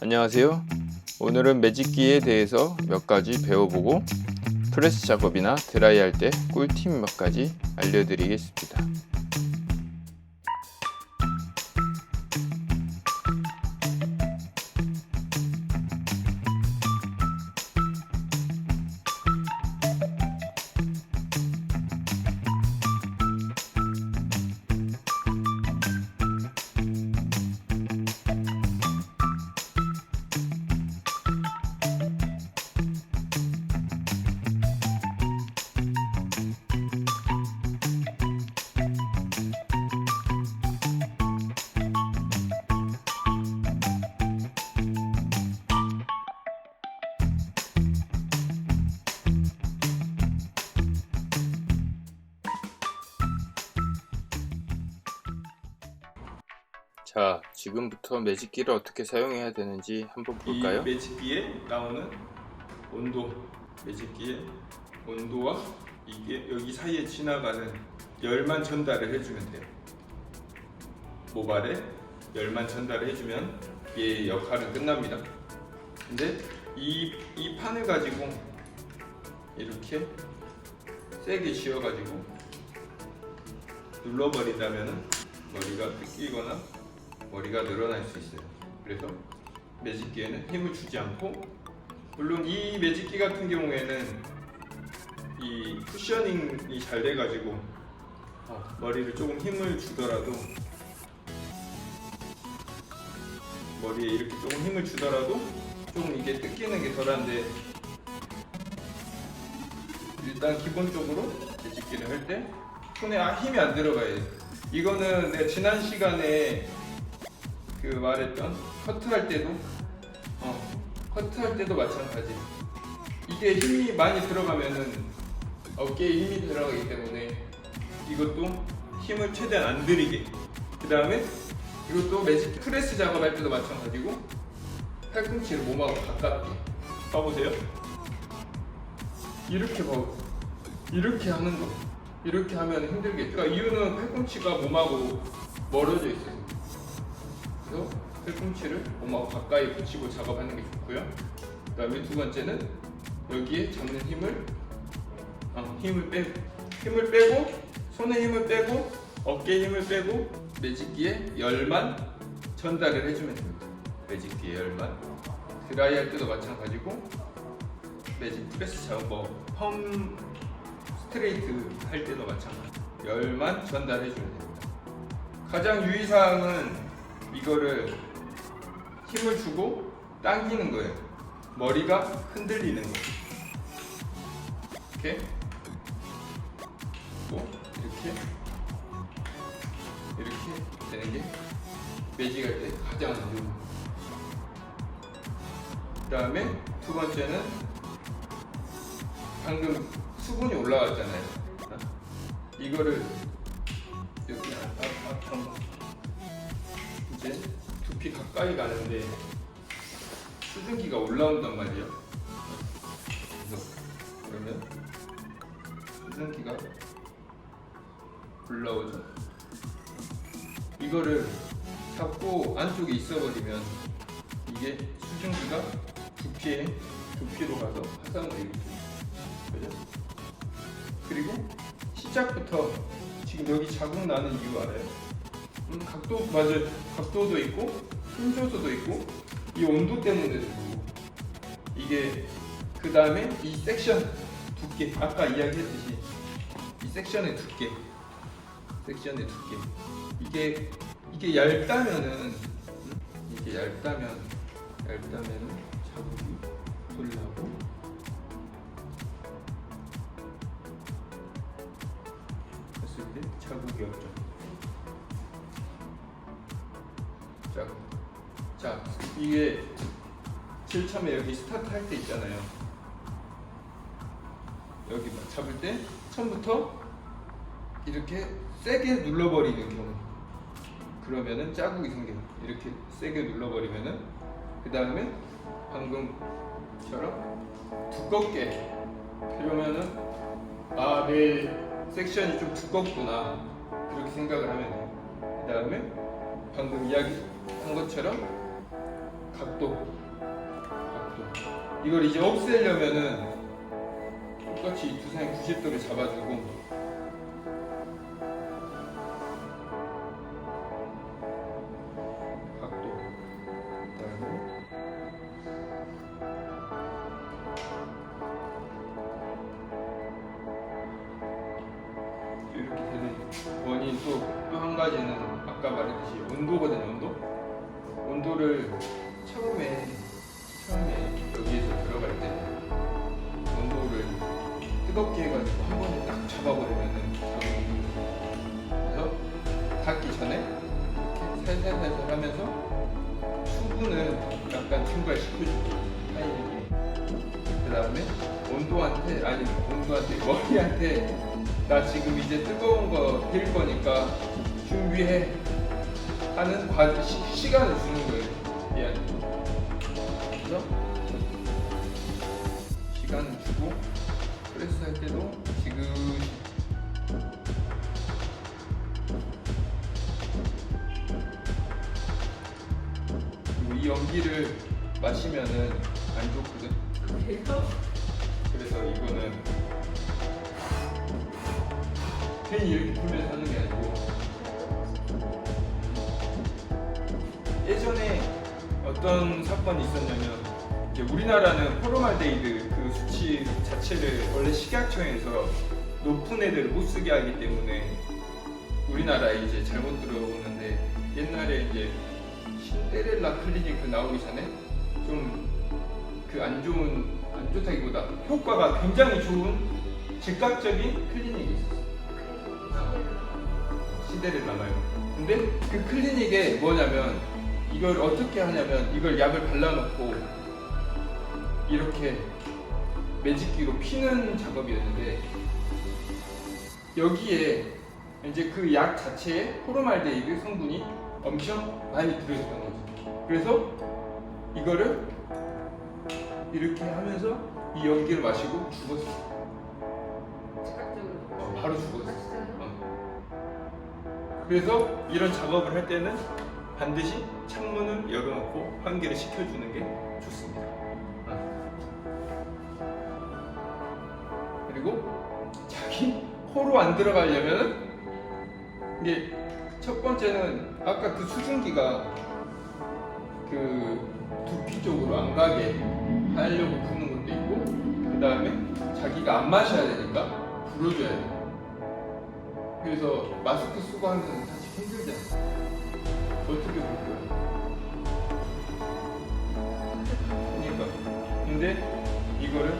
안녕하세요. 오늘은 매직기에 대해서 몇 가지 배워보고 프레스 작업이나 드라이 할 때 꿀팁 몇 가지 알려드리겠습니다. 자, 지금부터 매직기를 어떻게 사용해야 되는지 한번 볼까요? 이 매직기에 나오는 온도, 매직기의 온도와 이게 여기 사이에 지나가는 열만 전달을 해주면 돼요. 모발에 열만 전달을 해주면 얘 역할은 끝납니다. 근데 이, 이 판을 가지고 이렇게 세게 쥐어가지고 눌러버린다면 머리가 뜯기거나 머리가 늘어날 수 있어요. 그래서 매직기에는 힘을 주지 않고 물론 이 매직기 같은 경우에는 이 쿠셔닝이 잘 돼가지고 어, 머리를 조금 힘을 주더라도 머리에 이렇게 조금 힘을 주더라도 조금 이게 뜯기는 게 덜한데 일단 기본적으로 매직기를 할 때 손에 아, 힘이 안 들어가야 돼. 이거는 내가 지난 시간에 그 말했던 커트할 때도 어, 커트할 때도 마찬가지. 이게 힘이 많이 들어가면은 어깨에 힘이 들어가기 때문에 이것도 힘을 최대한 안 들이게. 그 다음에 이것도 매직 프레스 작업할 때도 마찬가지고 팔꿈치를 몸하고 가깝게 봐보세요. 이렇게 봐. 이렇게 하는 거. 이렇게 하면 힘들겠죠. 그러니까 이유는 팔꿈치가 몸하고 멀어져 있어요. 그래서 팔꿈치를 몸하고 가까이 붙이고 작업하는 게 좋고요. 그 다음에 두 번째는 여기에 잡는 힘을 어, 힘을 빼 힘을 빼고 손에 힘을 빼고 어깨에 힘을 빼고 매직기에 열만 전달을 해주면 됩니다. 매직기에 열만 드라이 할 때도 마찬가지고 매직 프레스 작업 뭐펌 스트레이트 할 때도 마찬가지 열만 전달해 주면 됩니다. 가장 유의사항은 이거를 힘을 주고 당기는 거예요. 머리가 흔들리는 거. 이렇게 또 이렇게 이렇게 되는 게 매직할 때 가장 안 좋은 거. 그다음에 두 번째는 방금 수분이 올라왔잖아요. 어? 이거를 여기 앞, 앞, 앞, 이제 두피 가까이 가는데 수증기가 올라온단 말이에요. 그래서 그러면 수증기가 올라오죠. 이거를 잡고 안쪽에 있어버리면 이게 수증기가 두피에 두피로 가서 화상을 일으켜요. 그죠? 그리고 시작부터 지금 여기 자국 나는 이유 알아요? 음, 각도 맞아 요 각도도 있고 힘조소도 있고 이 온도 때문에도 있고 이게 그 다음에 이 섹션 두께 아까 이야기했듯이 이 섹션의 두께 섹션의 두께 이게 이게 얇다면은 음? 이게 얇다면 얇다면은 자국이 돌나고 했을 때 자국이 없죠. 자 이게 처음에 여기 스타트 할 때 있잖아요. 여기 막 잡을 때 처음부터 이렇게 세게 눌러버리는 경우 그러면은 자국이 생겨요. 이렇게 세게 눌러버리면은 그 다음에 방금처럼 두껍게 그러면은 아내 섹션이 좀 두껍구나 그렇게 생각을 하면 돼요. 그 다음에 방금 이야기한 것처럼 각도. 각도. 이걸 이제 없애려면은 똑같이 이 두상의 90도를 잡아주고. 각도. 이렇게 되는 원인 또또 한 가지는 아까 말했듯이 온도거든요 온도? 온도를 살살살살 하면서 수분을 약간 증발시켜주고 타이밍에 그 다음에 온도한테 아니 온도한테 머리한테 나 지금 이제 뜨거운 거빌 거니까 준비해 하는 과 시, 시간을 주는 거예요 얘한테 그래서 시간을 주고 프레스 할 때도 마시면은 안 좋거든? 그래서 이거는 괜히 이렇게 풀면서 하는 게 아니고 예전에 어떤 사건이 있었냐면 이제 우리나라는 포르말데이드 그 수치 자체를 원래 식약청에서 높은 애들을 못 쓰게 하기 때문에 우리나라에 이제 잘못 들어오는데 옛날에 이제 신데렐라 클리닉 그 나오기 전에 좀 그 안 좋은 안 좋다기보다 효과가 굉장히 좋은 즉각적인 클리닉이 있었어. 시대를 남아요. 근데 그 클리닉에 뭐냐면 이걸 어떻게 하냐면 이걸 약을 발라놓고 이렇게 매직기로 피는 작업이었는데 여기에 이제 그 약 자체에 포르말데이드 성분이 엄청 많이 들어있었던 거죠. 그래서 이거를 이렇게 하면서 이 연기를 마시고 죽었어. 어, 바로 죽었어. 어. 그래서 이런 작업을 할 때는 반드시 창문을 열어놓고 환기를 시켜주는 게 좋습니다. 어. 그리고 자기 코로 안 들어가려면은 이게 첫 번째는 아까 그 수증기가 그 두피 쪽으로 안 가게 하려고 부는 것도 있고 그 다음에 자기가 안 마셔야 되니까 불어줘야 돼. 그래서 마스크 쓰고 하면 사실 힘들잖아. 어떻게 볼 거야? 그러니까. 근데 이거를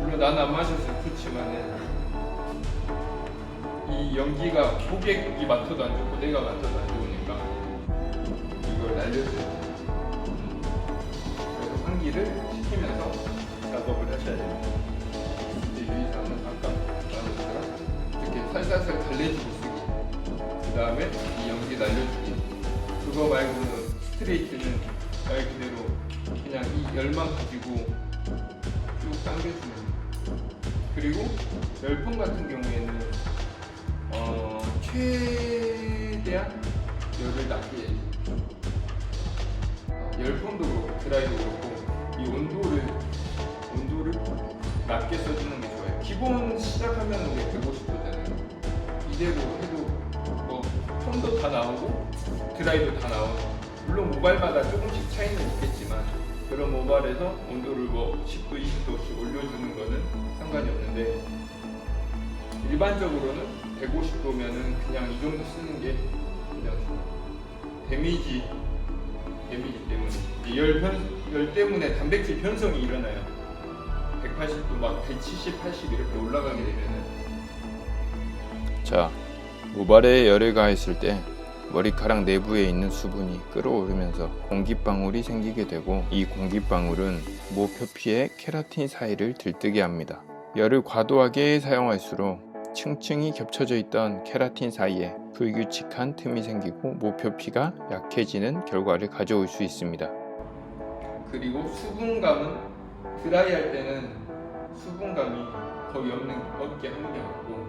물론 나는 안 마셔서 좋지만은 이 연기가 고객이 맡아도 안 좋고 내가 맡아도 안 좋으니까 이걸 날려줘야 돼. 환기를 시키면서 작업을 하셔야. 이제 유의사항은 아까 말한 것처럼 이렇게 살살살 달래주고 쓰기. 그 다음에 이 연기 날려주기. 그거 말고는 스트레이트는 말 그대로 그냥 이 열만 가지고 쭉 당겨주는. 그리고 열풍 같은 경우에는 어, 최대한 열을 낮게. 어, 열풍도 그렇고 드라이도 그렇고 이 온도를 온도를 낮게 써주는 게 좋아요. 기본 시작하면 우리 150도잖아요. 이대로 해도 뭐 텀도 다 나오고 드라이도 다 나오고 물론 모발마다 조금씩 차이는 있겠지만 그런 모발에서 온도를 뭐 10도, 20도씩 올려주는 거는 상관이 없는데 일반적으로는 150도면은 그냥 이 정도 쓰는 게 그냥. 데미지 데미지 때문에 이열 변, 열 때문에 단백질 변성이 일어나요. 180도 막 170, 80 이렇게 올라가게 되면은 자, 모발에 열을 가했을 때 머리카락 내부에 있는 수분이 끓어오르면서 공기방울이 생기게 되고 이 공기방울은 모 표피의 케라틴 사이를 들뜨게 합니다. 열을 과도하게 사용할수록 층층이 겹쳐져 있던 케라틴 사이에 불규칙한 틈이 생기고 모 표피가 약해지는 결과를 가져올 수 있습니다. 그리고 수분감은 드라이 할 때는 수분감이 거의 없는 없게 하는 게 맞고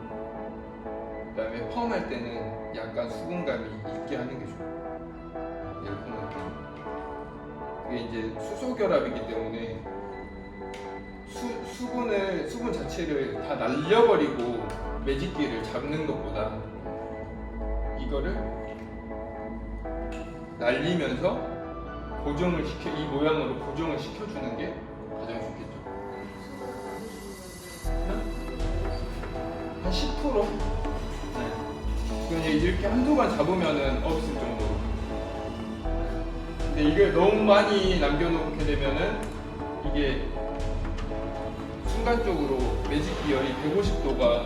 그다음에 펌할 때는 약간 수분감이 있게 하는 게 좋아요. 때는 이게 이제 수소 결합이기 때문에 수, 수분을 수분 자체를 다 날려버리고 매직기를 잡는 것보다 이거를 날리면서 고정을 시켜 이 모양으로 고정을 시켜주는 게 가장 좋겠죠. 한 10%? 네. 그냥 이렇게 한두 번 잡으면은 없을 정도로. 근데 이게 너무 많이 남겨놓게 되면은 이게 순간적으로 매직 기열이 150도가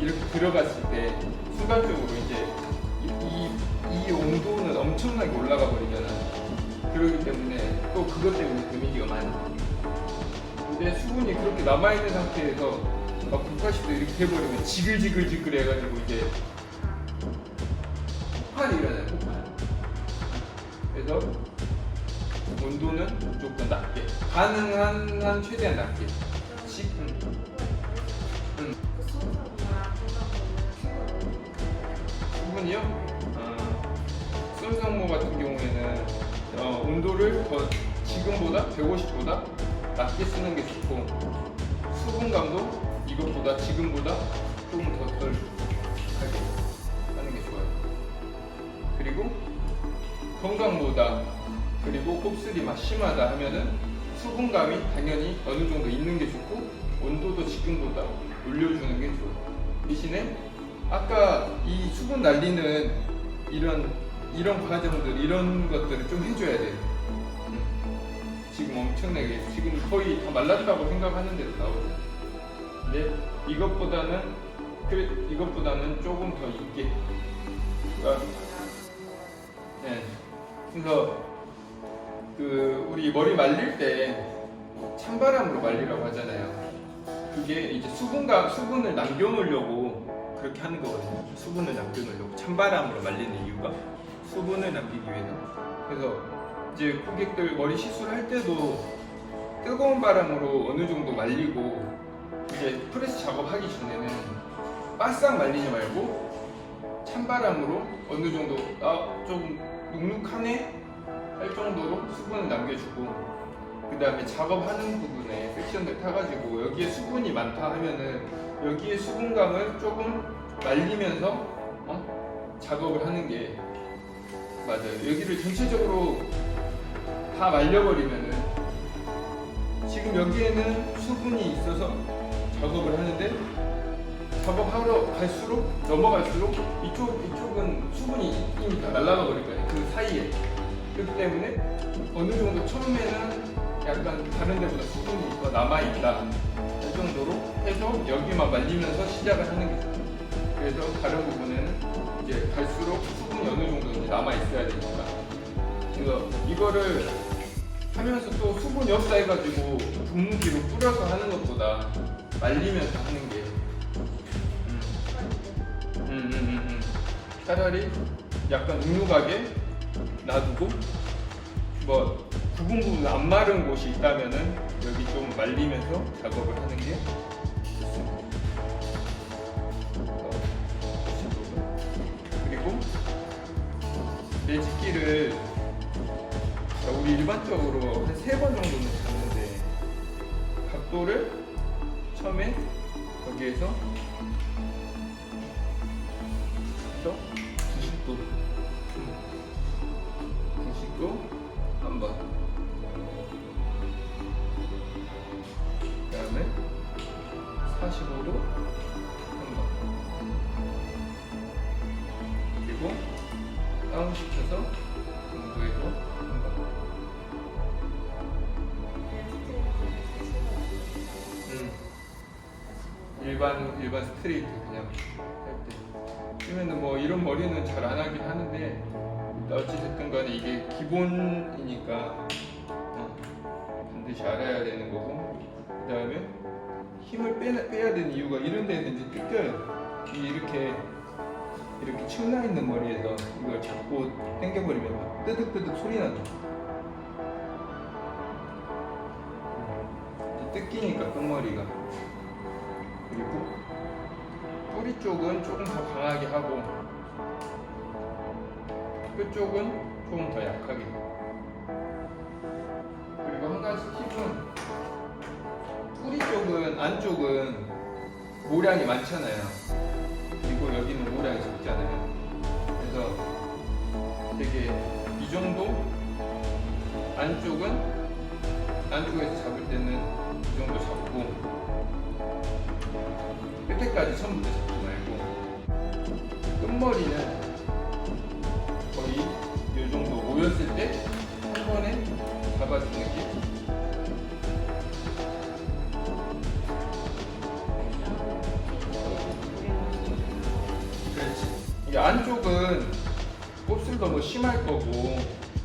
이렇게 들어갔을 때 순간적으로 이제 이, 이, 이 온도는 엄청나게 올라가 버리잖아. 그렇기 때문에 또 그것 때문에 데미지가 많이. 근데 수분이 그렇게 남아있는 상태에서 막 180도 이렇게 돼버리면 지글지글지글 해가지고 이제 폭발이 일어나요, 폭발. 그래서 온도는 무조건 낮게. 가능한 한 최대한 낮게. 식, 음. 음. 수분이요? 어, 온도를 더 지금보다 150보다 낮게 쓰는 게 좋고 수분감도 이것보다 지금보다 조금 더덜 하게 하는 게 좋아요. 그리고 건강보다 그리고 곱슬이 막 심하다 하면은 수분감이 당연히 어느 정도 있는 게 좋고 온도도 지금보다 올려주는 게 좋아요. 대신에 아까 이 수분 날리는 이런 이런 과정들 이런 것들을 좀 해줘야 돼요. 음. 지금 엄청나게 지금 거의 다 말랐다고 생각하는데도 나오죠. 근데 이것보다는 그래 이것보다는 조금 더 있게. 그러니까 네. 그래서 그 우리 머리 말릴 때 찬바람으로 말리라고 하잖아요. 그게 이제 수분과 수분을 남겨놓으려고 그렇게 하는 거거든요. 수분을 남겨놓으려고 찬바람으로 말리는 이유가 수분을 남기기 위해서. 그래서 이제 고객들 머리 시술 할 때도 뜨거운 바람으로 어느 정도 말리고 이제 프레스 작업하기 전에는 바싹 말리지 말고 찬바람으로 어느 정도 아좀 눅눅하네 할 정도로 수분을 남겨주고 그 다음에 작업하는 부분에 섹션들 타가지고 여기에 수분이 많다 하면은 여기에 수분감을 조금 말리면서 어? 작업을 하는 게 맞아요. 여기를 전체적으로 다 말려버리면은 지금 여기에는 수분이 있어서 작업을 하는데 작업하러 갈수록 넘어갈수록 이쪽 이쪽은 수분이 이미 다 날아가 버릴 거예요. 그 사이에 그렇기 때문에 어느 정도 처음에는 약간 다른 데보다 수분이 더 남아 있다 할 정도로 해서 여기만 말리면서 시작을 하는 게 좋아요. 그래서 다른 부분에는 이제 갈수록 수분이 어느 정도 남아 있어야 되니까 그래서 이거를 하면서 또 수분이 없다 해가지고 분무기로 뿌려서 하는 것보다 말리면서 하는 게. 음, 음, 음, 음, 음. 차라리 약간 눅눅하게 놔두고 뭐 부분 부분 안 마른 곳이 있다면은 여기 좀 말리면서 작업을 하는 게 그리고 매직기를 자, 우리 일반적으로 한 세 번 정도는 잡는데 각도를 처음에 90도 90도 일반 일반 스트레이트 그냥 할 때. 그러면은 뭐 이런 머리는 잘 안 하긴 하는데 어찌 됐든 간에 이게 기본이니까 어, 반드시 알아야 되는 거고 그 다음에 힘을 빼, 빼야 되는 이유가 이런 데는 이제 뜯겨요. 이 이렇게 이렇게 층나 있는 머리에서 이걸 잡고 당겨버리면 막 뜨득뜨득 소리 나죠. 이제 뜯기니까 끝머리가 그리고 뿌리 쪽은 조금 더 강하게 하고 뼈 쪽은 조금 더 약하게. 그리고 한 가지 팁은 뿌리 쪽은 안쪽은 모량이 많잖아요. 그리고 여기는 모량이 적잖아요. 그래서 되게 이 정도? 안쪽은 안쪽에서 잡을 때는 끝에까지 처음부터 잡지 말고 끝머리는 거의 이 정도 모였을 때 한 번에 잡아주는 게 그렇지. 이게 안쪽은 곱슬 너무 심할 거고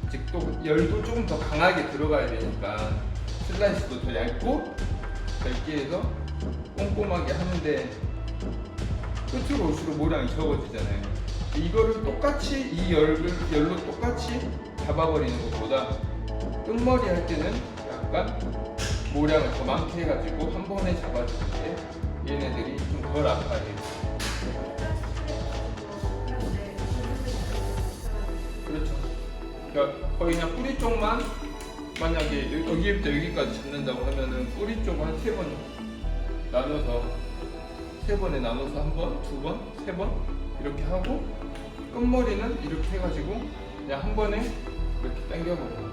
이제 또 열도 조금 더 강하게 들어가야 되니까 슬라이스도 더 얇고 얇게 해서 꼼꼼하게 하는데 끝으로 올수록 모량이 적어지잖아요. 이거를 똑같이 이 열을 열로 똑같이 잡아버리는 것보다 끝머리 할 때는 약간 모량을 더 많게 해가지고 한 번에 잡아주는 게 얘네들이 좀 덜 아파해요. 그렇죠. 그러니까 거의 그냥 뿌리 쪽만 만약에 여- 여기부터 여기까지 잡는다고 하면은 뿌리 쪽을 한세 번 나눠서 세 번에 나눠서 한 번, 두 번, 세 번 이렇게 하고 끝머리는 이렇게 해가지고 그냥 한 번에 이렇게 당겨버려.